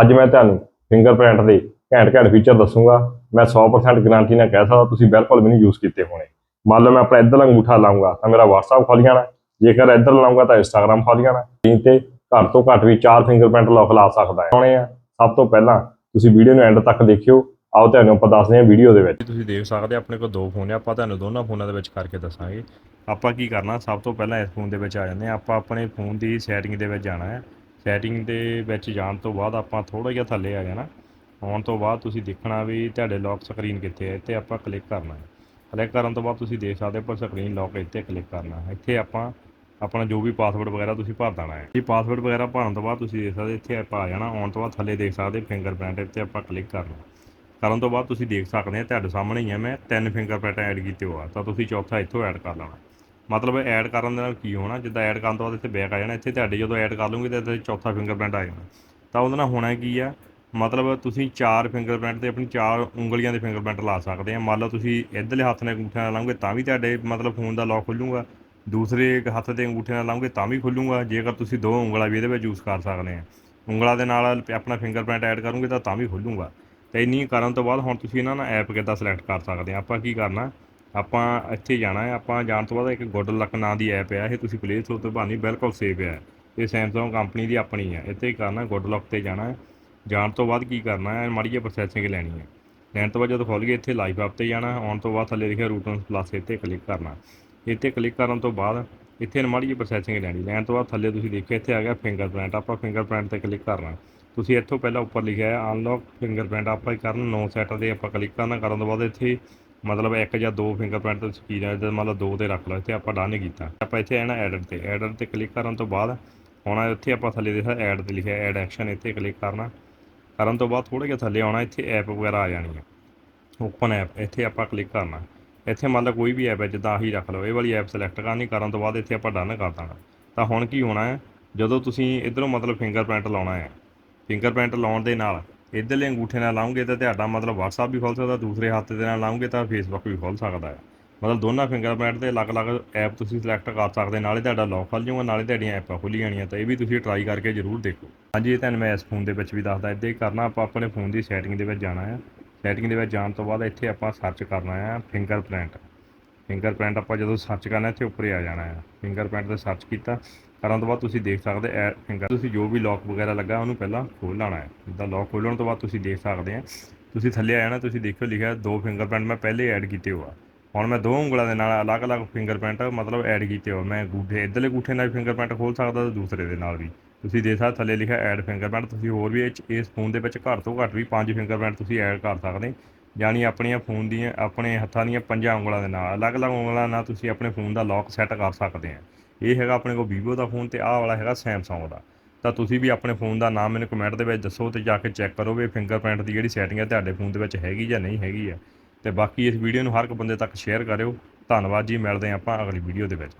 ਅੱਜ ਮੈਂ ਤੁਹਾਨੂੰ ਫਿੰਗਰਪ੍ਰਿੰਟ ਦੇ ਘੈਂਟ ਘੈਂਟ ਫੀਚਰ ਦੱਸੂਗਾ। ਮੈਂ 100% ਗਾਰੰਟੀ ਨਾਲ ਕਹਿ ਸਕਦਾ, ਤੁਸੀਂ ਬਿਲਕੁਲ ਵੀ ਨਹੀਂ ਯੂਜ਼ ਕੀਤੇ ਹੋਣੇ। ਮੰਨ ਲਓ ਮੈਂ ਆਪਣਾ ਇੱਧਰਲਾ ਅੰਗੂਠਾ ਲਾਉਂਗਾ ਤਾਂ ਮੇਰਾ WhatsApp ਖੁੱਲ ਜਾਣਾ। ਜੇਕਰ ਇੱਧਰ ਲਾਉਂਗਾ ਤਾਂ Instagram ਖੁੱਲ ਜਾਣਾ। ਸਕਰੀਨ ਤੇ ਘੱਟ ਤੋਂ ਘੱਟ ਵੀ ਚਾਰ ਫਿੰਗਰਪ੍ਰਿੰਟ ਲੌਕ ਲਾ ਸਕਦਾ ਹੈ। ਹੋਣੇ ਆ। ਸਭ ਤੋਂ ਪਹਿਲਾਂ ਤੁਸੀਂ ਵੀਡੀਓ ਨੂੰ ਐਂਡ ਤੱਕ ਦੇਖਿਓ। ਆਓ ਤੁਹਾਨੂੰ ਆਪਾਂ ਦੱਸਦੇ ਹਾਂ ਵੀਡੀਓ ਦੇ ਵਿੱਚ। ਤੁਸੀਂ ਦੇਖ ਸਕਦੇ ਆਪਣੇ ਕੋਲ ਦੋ ਫੋਨ ਆ ਆਪਾਂ ਤੁਹਾਨੂੰ ਦੋਨਾਂ ਫੋਨਾਂ ਦੇ ਵਿੱਚ ਕਰਕੇ ਦੱਸਾਂਗੇ। ਆਪਾਂ ਕੀ ਕਰਨਾ, ਸਭ ਤੋਂ ਪਹਿਲਾਂ ਇਸ ਫੋਨ ਦੇ ਵਿੱਚ ਆ ਜਾਂਦੇ ਹਾਂ। ਆਪਾਂ ਆਪਣੇ ਫੋਨ ਦੀ ਸੈਟਿੰਗ ਦੇ ਵਿੱਚ ਜਾਣਾ ਹੈ। ਸੈਟਿੰਗ ਦੇ ਵਿੱਚ ਜਾਣ ਤੋਂ ਬਾਅਦ ਆਪਾਂ ਥੋੜਾ ਜਿਹਾ ਥੱਲੇ ਆ ਜਾਣਾ। ਆਉਣ ਤੋਂ ਬਾਅਦ ਤੁਸੀਂ ਦੇਖਣਾ ਵੀ ਤੁਹਾਡੇ ਲੌਕ ਸਕਰੀਨ ਕਿੱਥੇ ਹੈ, ਇੱਥੇ ਆਪਾਂ ਕਲਿੱਕ ਕਰਨਾ ਹੈ। ਕਲਿੱਕ ਕਰਨ ਤੋਂ ਬਾਅਦ ਤੁਸੀਂ ਦੇਖ ਸਕਦੇ ਹੋ ਪਰ ਸਕਰੀਨ ਲੌਕ ਇੱਥੇ ਕਲਿੱਕ ਕਰਨਾ ਹੈ। ਇੱਥੇ ਆਪਾਂ ਆਪਣਾ ਜੋ ਵੀ ਪਾਸਵਰਡ ਵਗੈਰਾ ਤੁਸੀਂ ਭਰ ਦੇਣਾ ਹੈ। ਇਹ ਪਾਸਵਰਡ ਵਗੈਰਾ ਭਰਨ ਤੋਂ ਬਾਅਦ ਤੁਸੀਂ ਦੇਖ ਸਕਦੇ ਇੱਥੇ ਆਪਾਂ ਆ ਜਾਣਾ। ਆਉਣ ਤੋਂ ਬਾਅਦ ਥੱਲੇ ਦੇਖ ਸਕਦੇ ਫਿੰਗਰਪ੍ਰਿੰਟ ਇੱਥੇ ਆਪਾਂ ਕਲਿੱਕ ਕਰਨਾ। ਕਰਨ ਤੋਂ ਬਾਅਦ ਤੁਸੀਂ ਦੇਖ ਸਕਦੇ ਆ ਤੁਹਾਡੇ ਸਾਹਮਣੇ ਹੀ ਆ ਮੈਂ ਤਿੰਨ ਫਿੰਗਰਪ੍ਰਿੰਟ ਐਡ ਕੀਤੇ ਹੋਆ ਤਾਂ ਤੁਸੀਂ ਚੌਥਾ ਇੱਥੋਂ ਐਡ ਕਰ ਲੈਣਾ। ਮਤਲਬ ਐਡ ਕਰਨ ਦੇ ਨਾਲ ਕੀ ਹੋਣਾ? ਜਿੱਦਾਂ ਐਡ ਕਰਨ ਤੋਂ ਬਾਅਦ ਇੱਥੇ ਬੈਕ ਆ ਜਾਣਾ, ਇੱਥੇ ਤੁਹਾਡੇ ਜਦੋਂ ਐਡ ਕਰ ਲਓਗੇ ਤਾਂ ਇੱਥੇ ਚੌਥਾ ਫਿੰਗਰਪ੍ਰਿੰਟ ਆ ਜਾਣਾ। ਤਾਂ ਉਹਦੇ ਨਾਲ ਹੋਣਾ ਕੀ ਆ? ਮਤਲਬ ਤੁਸੀਂ ਚਾਰ ਫਿੰਗਰਪ੍ਰਿੰਟ ਤੇ ਆਪਣੀ ਚਾਰ ਉਂਗਲੀਆਂ ਦੇ ਫਿੰਗਰਪ੍ਰਿੰਟ ਲਾ ਸਕਦੇ ਆ। ਮੰਨ ਲਓ ਤੁਸੀਂ ਇੱਧਰਲੇ ਹੱਥ ਨਾਲ ਅੰਗੂਠੇ ਨਾਲ ਲਾਉਂਗੇ ਤਾਂ ਵੀ ਤੁਹਾਡੇ ਮਤਲਬ ਫੋਨ ਦਾ ਲੌਕ ਖੁੱਲੂਗਾ। ਦੂਸਰੇ ਇੱਕ ਹੱਥ ਦੇ ਅੰਗੂਠੇ ਨਾਲ ਲਾਓਗੇ ਤਾਂ ਵੀ ਖੁੱਲੂਗਾ। ਜੇਕਰ ਤੁਸੀਂ ਦੋ ਉਂਗਲਾਂ ਵੀ ਇਹਦੇ ਵਿੱਚ ਯੂਜ਼ ਕਰ ਸਕਦੇ ਆ। ਉਂਗਲਾਂ ਦੇ ਨਾਲ ਆਪਣਾ ਫਿੰਗਰਪ੍ਰਿੰਟ ਐਡ ਕਰੋਗੇ ਤਾਂ ਤਾਂ ਵੀ ਖੁੱਲੂਗਾ। ਤੇ ਇੰਨੀ ਕਰਨ ਤੋਂ ਬਾਅਦ ਹੁਣ ਤੁਸੀਂ ਇਹਨਾਂ ਨਾਲ ਐਪ ਕਿੱਦਾਂ ਸਿਲੈਕਟ ਕਰ ਸਕਦੇ ਆ? ਆਪਾਂ ਕੀ ਕਰਨਾ? ਆਪਾਂ ਇੱਥੇ ਜਾਣਾ ਹੈ। ਆਪਾਂ ਜਾਣ ਤੋਂ ਬਾਅਦ ਇੱਕ ਗੁੱਡ ਲੱਕ ਨਾਂ ਦੀ ਐਪ ਹੈ। ਇਹ ਤੁਸੀਂ ਪਲੇ ਸਟੋਰ ਤੋਂ ਭਾਣੀ ਬਿਲਕੁਲ ਸੇਫ ਹੈ। ਇਹ ਸੈਮਸੰਗ ਕੰਪਨੀ ਦੀ ਆਪਣੀ ਹੈ। ਇੱਥੇ ਕਰਨਾ ਗੁੱਡ ਲੱਕ ਤੇ ਜਾਣਾ ਹੈ। ਜਾਣ ਤੋਂ ਬਾਅਦ ਕੀ ਕਰਨਾ ਹੈ? ਮਾੜੀ ਜਿਹੀ ਪ੍ਰੋਸੈਸਿੰਗ ਲੈਣੀ ਹੈ। ਲੈਣ ਤੋਂ ਬਾਅਦ ਜਦੋਂ ਖੁੱਲ ਗਏ ਇੱਥੇ ਲਾਈਵ ਐਪ ਤੇ ਜਾਣਾ ਆਉਣ ਤੋਂ ਬਾਅਦ ਥੱਲੇ ਲਿਖਿਆ ਰੂਟਨ ਪਲੱਸ ਇੱਥੇ ਕਲਿੱਕ ਕਰਨਾ ਇੱਥੇ ਕਲਿੱਕ ਕਰਨ ਤੋਂ ਬਾਅਦ ਇੱਥੇ ਮਾੜੀ ਜਿਹੀ ਪ੍ਰੋਸੈਸਿੰਗ ਲੈਣੀ। ਲੈਣ ਤੋਂ ਬਾਅਦ ਥੱਲੇ ਤੁਸੀਂ ਦੇਖਿਆ, ਇੱਥੇ ਆ ਗਿਆ ਫਿੰਗਰਪ੍ਰਿੰਟ ਆਪਾਂ ਫਿੰਗਰਪ੍ਰਿੰਟ ਤੇ ਕਲਿੱਕ ਕਰਨਾ ਤੁਸੀਂ ਇੱਥੋਂ ਪਹਿਲਾਂ ਉੱਪਰ ਲਿਖਿਆ ਹੈ ਅਨਲੌਕ ਫਿੰਗਰਪ੍ਰਿੰਟ ਆਪਾਂ ਹੀ ਕਰਨ, ਨੋ ਸੈਟ ਤੇ ਆਪਾਂ ਕਲਿੱਕ ਕਰਨਾ। ਕਰਨ ਤੋਂ ਬਾਅਦ ਇੱਥੇ ਮਤਲਬ ਇੱਕ ਜਾਂ ਦੋ ਫਿੰਗਰਪ੍ਰਿੰਟ ਤੇ ਸਕੀਨ ਹੈ ਮਤਲਬ ਦੋ ਤੇ ਰੱਖ ਲਓ ਇੱਥੇ ਆਪਾਂ ਡਨ ਕੀਤਾ। ਆਪਾਂ ਇੱਥੇ ਆਣਾ ਐਡਿਟ ਤੇ। ਐਡਿਟ ਤੇ ਕਲਿੱਕ ਕਰਨ ਤੋਂ ਬਾਅਦ ਹੁਣ ਇੱਥੇ, ਆਪਾਂ ਥੱਲੇ ਦੇਖਿਆ ਐਡ ਤੇ ਲਿਖਿਆ ਐਡ ਐਕਸ਼ਨ ਇੱਥੇ ਕਲਿੱਕ ਕਰਨਾ। ਕਰਨ ਤੋਂ ਬਾਅਦ ਥੋੜਾ ਜਿਹਾ ਥੱਲੇ ਆਉਣਾ, ਇੱਥੇ ਐਪ ਵਗੈਰਾ ਆ ਜਾਣੀ ਹੈ ਓਪਨ ਐਪ ਇੱਥੇ ਆਪਾਂ ਕਲਿੱਕ ਕਰਨਾ। ਇੱਥੇ ਮੰਨ ਲਓ ਕੋਈ ਵੀ ਐਪ ਹੈ, ਜਿੱਦਾਂ ਆਹੀ ਰੱਖ ਲਓ, ਇਹ ਵਾਲੀ ਐਪ ਸਿਲੈਕਟ ਕਰਨੀ, ਕਰਨ ਤੋਂ ਬਾਅਦ ਇੱਥੇ ਆਪਾਂ ਡਨ ਕਰ ਦੇਣਾ। ਤਾਂ ਹੁਣ ਕੀ ਹੋਣਾ ਹੈ? ਜਦੋਂ ਤੁਸੀਂ ਇਧਰੋਂ ਮਤਲਬ ਫਿੰਗਰਪ੍ਰਿੰਟ ਲਾਉਣਾ ਹੈ ਫਿੰਗਰਪ੍ਰਿੰਟ ਲਾਉਣ ਦੇ ਨਾਲ ਇਧਰਲੇ ਅੰਗੂਠੇ ਨਾਲ ਲਾਉਂਗੇ ਤਾਂ ਤੁਹਾਡਾ ਮਤਲਬ WhatsApp ਵੀ ਖੁੱਲ ਸਕਦਾ, ਦੂਸਰੇ ਹੱਥ ਦੇ ਨਾਲ ਲਾਉਂਗੇ ਤਾਂ Facebook ਵੀ ਖੁੱਲ ਸਕਦਾ ਹੈ। ਮਤਲਬ ਦੋਨਾਂ ਫਿੰਗਰਪ੍ਰਿੰਟ ਦੇ ਅਲੱਗ-ਅਲੱਗ ਐਪ ਤੁਸੀਂ ਸਿਲੈਕਟ ਕਰ ਸਕਦੇ, ਨਾਲੇ ਤੁਹਾਡਾ ਲੌਕ ਖੁੱਲ ਜਾਊਗਾ, ਨਾਲੇ ਤੁਹਾਡੀਆਂ ਐਪਾਂ ਖੁੱਲ੍ਹ ਜਾਣੀਆਂ, ਤਾਂ ਇਹ ਵੀ ਤੁਸੀਂ ਟਰਾਈ ਕਰਕੇ ਜ਼ਰੂਰ ਦੇਖੋ। ਹਾਂਜੀ, ਇਹ ਤੁਹਾਨੂੰ ਮੈਂ ਇਸ ਫੋਨ ਦੇ ਵਿੱਚ ਵੀ ਦੱਸਦਾ, ਇੱਦਾਂ ਹੀ ਕਰਨਾ, ਆਪਾਂ ਆਪਣੇ ਫੋਨ ਦੀ ਸੈਟਿੰਗ ਦੇ ਵਿੱਚ ਜਾਣਾ ਹੈ। ਸੈਟਿੰਗ ਦੇ ਵਿੱਚ ਜਾਣ ਤੋਂ ਬਾਅਦ ਇੱਥੇ ਆਪਾਂ ਸਰਚ ਕਰਨਾ ਹੈ ਫਿੰਗਰਪ੍ਰਿੰਟ ਫਿੰਗਰਪ੍ਰਿੰਟ ਆਪਾਂ ਜਦੋਂ ਸਰਚ ਕਰਨਾ, ਇੱਥੇ ਉੱਪਰ ਆ ਜਾਣਾ ਹੈ ਫਿੰਗਰਪ੍ਰਿੰਟ ਤੇ ਸਰਚ ਕੀਤਾ, ਕਰਨ ਤੋਂ ਬਾਅਦ ਤੁਸੀਂ ਦੇਖ ਸਕਦੇ ਐ ਫਿੰਗਰ ਤੁਸੀਂ ਜੋ ਵੀ ਲੌਕ ਵਗੈਰਾ ਲੱਗਾ, ਉਹਨੂੰ ਪਹਿਲਾਂ ਖੋਲ੍ਹ ਲੈਣਾ ਹੈ ਜਿੱਦਾਂ ਲੌਕ ਖੋਲ੍ਹਣ ਤੋਂ ਬਾਅਦ ਤੁਸੀਂ ਦੇਖ ਸਕਦੇ ਆ, ਤੁਸੀਂ ਥੱਲੇ ਆ ਜਾਣਾ ਤੁਸੀਂ ਦੇਖਿਓ ਲਿਖਿਆ ਦੋ ਫਿੰਗਰਪ੍ਰਿੰਟ ਮੈਂ ਪਹਿਲੇ ਐਡ ਕੀਤੇ ਹੋਆ ਹੁਣ ਮੈਂ ਦੋ ਉਂਗਲਾਂ ਦੇ ਨਾਲ ਅਲੱਗ-ਅਲੱਗ ਫਿੰਗਰਪ੍ਰਿੰਟ ਮਤਲਬ ਐਡ ਕੀਤੇ ਹੋ ਮੈਂ ਗੂਠੇ, ਇੱਧਰਲੇ ਗੂਠੇ ਨਾਲ ਫਿੰਗਰਪ੍ਰਿੰਟ ਖੋਲ੍ਹ ਸਕਦਾ ਤੇ ਦੂਸਰੇ ਦੇ ਨਾਲ ਵੀ। ਤੁਸੀਂ ਦੇਖ ਸਕਦੇ ਥੱਲੇ ਲਿਖਿਆ ਐਡ ਫਿੰਗਰਪ੍ਰਿੰਟ ਤੁਸੀਂ ਹੋਰ ਵੀ ਇਸ ਫੋਨ ਦੇ ਵਿੱਚ ਘੱਟ ਤੋਂ ਘੱਟ ਵੀ ਪੰਜ ਫਿੰਗਰਪ੍ਰਿੰਟ ਤੁਸੀਂ ਐਡ ਕਰ ਸਕਦੇ ਯਾਨੀ ਆਪਣੀਆਂ ਫੋਨ ਦੀਆਂ, ਆਪਣੇ ਹੱਥਾਂ ਦੀਆਂ ਪੰਜਾਂ ਉਂਗਲਾਂ ਦੇ ਨਾਲ, ਅਲੱਗ-ਅਲੱਗ ਉਂਗਲਾਂ ਨਾਲ ਤੁਸੀਂ ਆਪਣੇ ਫੋਨ ਦਾ ਲੌਕ ਸੈੱਟ ਕਰ ਸਕਦੇ ਆ। ਇਹ ਹੈਗਾ ਆਪਣੇ ਕੋਲ ਵੀਵੋ ਦਾ ਫੋਨ ਤੇ ਆਹ ਵਾਲਾ ਹੈਗਾ ਸੈਮਸੰਗ ਦਾ। ਤਾਂ ਤੁਸੀਂ ਵੀ ਆਪਣੇ ਫੋਨ ਦਾ ਨਾਮ ਮੈਨੂੰ ਕਮੈਂਟ ਦੇ ਵਿੱਚ ਦੱਸੋ ਤੇ ਜਾ ਕੇ ਚੈੱਕ ਕਰੋ ਵੀ ਫਿੰਗਰਪ੍ਰਿੰਟ ਦੀ ਜਿਹੜੀ ਸੈਟਿੰਗ ਹੈ ਤੁਹਾਡੇ ਫੋਨ ਦੇ ਵਿੱਚ ਹੈਗੀ ਜਾਂ ਨਹੀਂ ਹੈਗੀ ਹੈ ਤੇ ਬਾਕੀ ਇਸ ਵੀਡੀਓ ਨੂੰ ਹਰ ਇੱਕ ਬੰਦੇ ਤੱਕ ਸ਼ੇਅਰ ਕਰਿਓ। ਧੰਨਵਾਦ ਜੀ, ਮਿਲਦੇ ਹਾਂ ਆਪਾਂ ਅਗਲੀ ਵੀਡੀਓ ਦੇ ਵਿੱਚ।